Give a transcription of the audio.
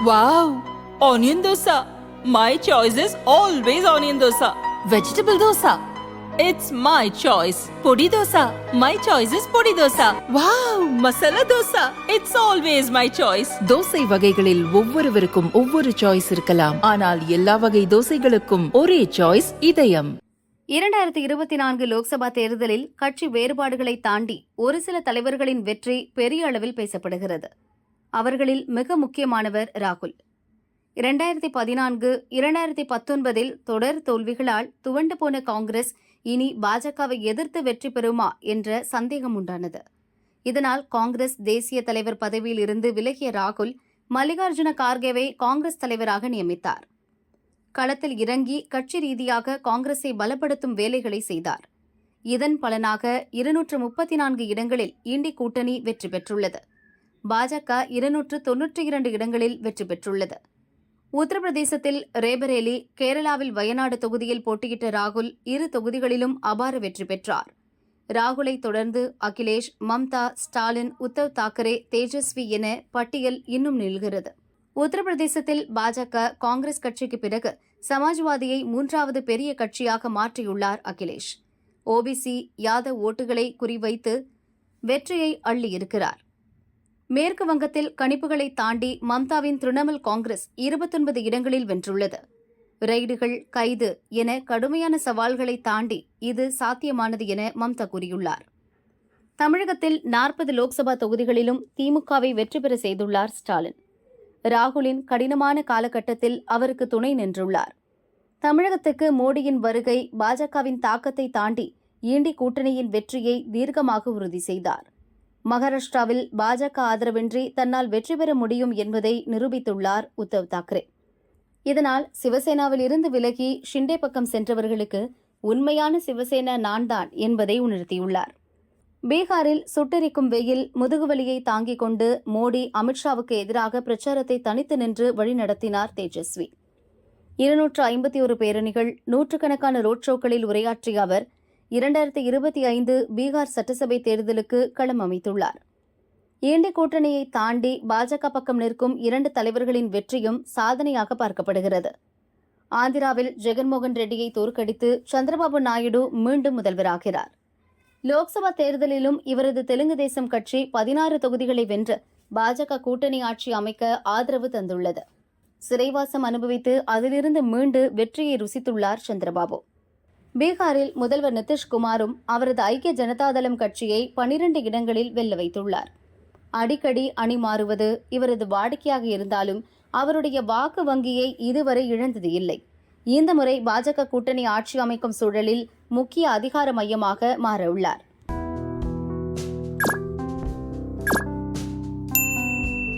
Wow! Onion dosa. My choice is always onion dosa. Vegetable dosa. It's my choice. Podi dosa. My choice is podi dosa. Wow! Masala dosa. It's always my choice. Dosa வகைகளில் ஒவ்வொருவருக்கும் ஒவ்வொரு choice இருக்கலாம் ஆனால் எல்லா வகை தோசைகளுக்கும் ஒரே choice இதயம் இரண்டாயிரத்தி இருபத்தி நான்கு லோக்சபா தேர்தலில் கட்சி வேறுபாடுகளை தாண்டி ஒரு சில தலைவர்களின் வெற்றி பெரிய அளவில் பேசப்படுகிறது அவர்களில் மிக முக்கியமானவர் ராகுல். இரண்டாயிரத்தி பதினான்கு இரண்டாயிரத்தி பத்தொன்பதில் தொடர் தோல்விகளால் துவண்டு போன காங்கிரஸ் இனி பாஜகவை எதிர்த்து வெற்றி பெறுமா என்ற சந்தேகம் உண்டானது. இதனால் காங்கிரஸ் தேசிய தலைவர் பதவியில் இருந்து விலகிய ராகுல் மல்லிகார்ஜுன கார்கேவை காங்கிரஸ் தலைவராக நியமித்தார். களத்தில் இறங்கி கட்சி ரீதியாக காங்கிரஸை பலப்படுத்தும் வேலைகளை செய்தார். இதன் பலனாக இருநூற்று முப்பத்தி நான்கு இடங்களில் இண்டி கூட்டணி வெற்றி பெற்றுள்ளது. பாஜக இருநூற்று தொன்னூற்றி இரண்டு இடங்களில் வெற்றி பெற்றுள்ளது. உத்தரப்பிரதேசத்தில் ரேபரேலி கேரளாவில் வயநாடு தொகுதியில் போட்டியிட்ட ராகுல் இரு தொகுதிகளிலும் அபார வெற்றி பெற்றார். ராகுலை தொடர்ந்து அகிலேஷ் மம்தா ஸ்டாலின் உத்தவ் தாக்கரே தேஜஸ்வி என பட்டியல் இன்னும் நீள்கிறது உத்தரப்பிரதேசத்தில் பாஜக காங்கிரஸ் கட்சிக்கு பிறகு சமாஜ்வாதியை மூன்றாவது பெரிய கட்சியாக மாற்றியுள்ளார் அகிலேஷ். ஓபிசி யாதவ் ஓட்டுகளை குறிவைத்து வெற்றியை அள்ளியிருக்கிறார். மேற்கு வங்கத்தில் கணிப்புகளை தாண்டி மம்தாவின் திரிணாமுல் காங்கிரஸ் இருபத்தொன்பது இடங்களில் வென்றுள்ளது. ரெய்டுகள் கைது என கடுமையான சவால்களை தாண்டி இது சாத்தியமானது என மம்தா கூறியுள்ளார். தமிழகத்தில் நாற்பது லோக்சபா தொகுதிகளிலும் திமுகவை வெற்றி பெற செய்துள்ளார் ஸ்டாலின். ராகுலின் கடினமான காலகட்டத்தில் அவருக்கு துணை நின்றுள்ளார். தமிழகத்துக்கு மோடியின் வருகை பாஜகவின் தாக்கத்தை தாண்டி ஈண்டி கூட்டணியின் வெற்றியை தீர்க்கமாக உறுதி செய்தார். மகாராஷ்டிராவில் பாஜக ஆதரவின்றி தன்னால் வெற்றி பெற முடியும் என்பதை நிரூபித்துள்ளார் உத்தவ் தாக்கரே. இதனால் சிவசேனாவில் இருந்து விலகி ஷிண்டே பக்கம் சென்றவர்களுக்கு உண்மையான சிவசேனா நான்தான் என்பதை உணர்த்தியுள்ளார். பீகாரில் சுட்டெரிக்கும் வெயில் முதுகுவலியை தாங்கிக் கொண்டு மோடி அமித்ஷாவுக்கு எதிராக பிரச்சாரத்தை தனித்து நின்று வழிநடத்தினார் தேஜஸ்வி. இருநூற்று ஐம்பத்தி ஒரு பேரணிகள் நூற்றுக்கணக்கான ரோட் ஷோக்களில் உரையாற்றிய அவர் இரண்டாயிரத்தி இருபத்தி ஐந்து பீகார் சட்டசபை தேர்தலுக்கு களம் அமைத்துள்ளார். ஏண்டி கூட்டணியை தாண்டி பாஜக பக்கம் நிற்கும் இரண்டு தலைவர்களின் வெற்றியும் சாதனையாக பார்க்கப்படுகிறது. ஆந்திராவில் ஜெகன்மோகன் ரெட்டியை தோற்கடித்து சந்திரபாபு நாயுடு மீண்டும் முதல்வராகிறார். லோக்சபா தேர்தலிலும் இவரது தெலுங்கு தேசம் கட்சி பதினாறு தொகுதிகளை வென்று பாஜக கூட்டணி ஆட்சி அமைக்க ஆதரவு தந்துள்ளது. சிறைவாசம் அனுபவித்து அதிலிருந்து மீண்டு வெற்றியை ருசித்துள்ளார் சந்திரபாபு. பீகாரில் முதல்வர் நிதிஷ்குமாரும் அவரது ஐக்கிய ஜனதாதளம் கட்சியை பனிரண்டு இடங்களில் வெல்ல வைத்துள்ளார். அடிக்கடி அணி மாறுவது இவரது வாடிக்கையாக இருந்தாலும் அவருடைய வாக்கு வங்கியை இதுவரை இழந்தது இல்லை. இந்த முறை பாஜக கூட்டணி ஆட்சி அமைக்கும் சூழலில் முக்கிய அதிகார மையமாக மாறவுள்ளார்